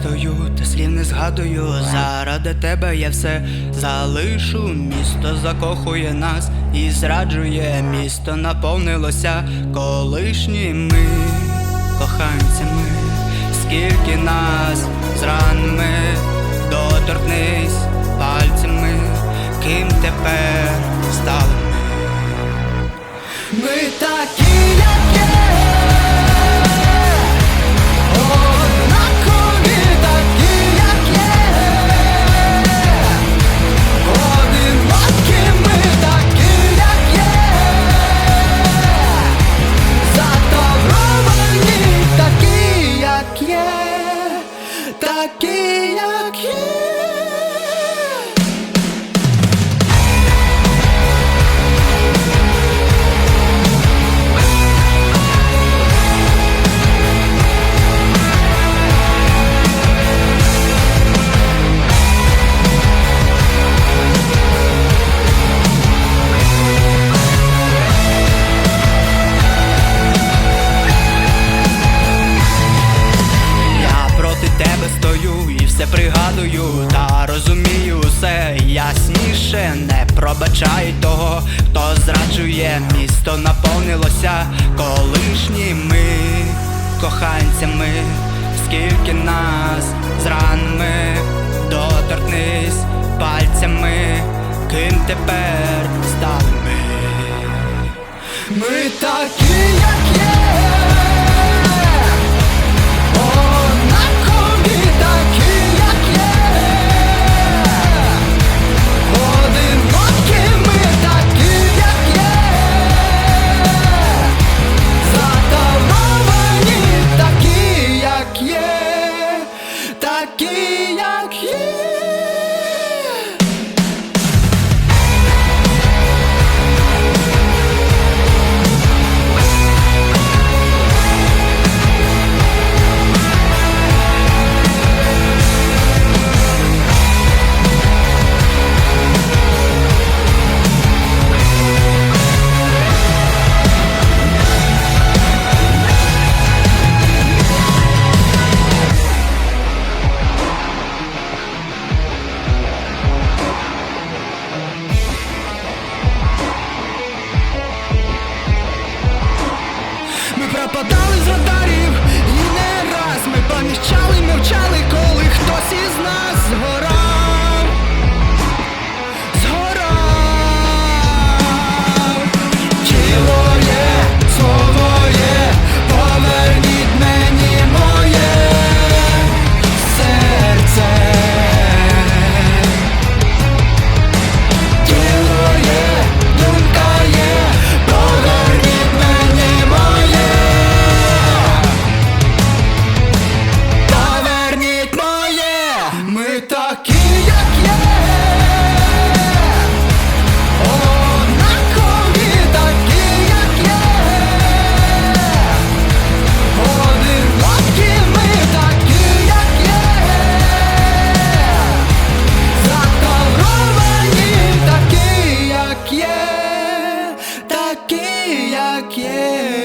стою, та слів не згадую. Заради тебе я все залишу. Місто закохує нас і зраджує. Місто наповнилося колишніми коханцями. Скільки нас з доторкнись пальцями, ким тепер стали ми. Ми такі, Такі, як тебе і все пригадую, та розумію все ясніше. Не пробачай того, хто зраджує, місто наповнилося колишніми коханцями, скільки нас з ранами доторкнись пальцями, ким тепер стали ми. Ми такі, aquí. 해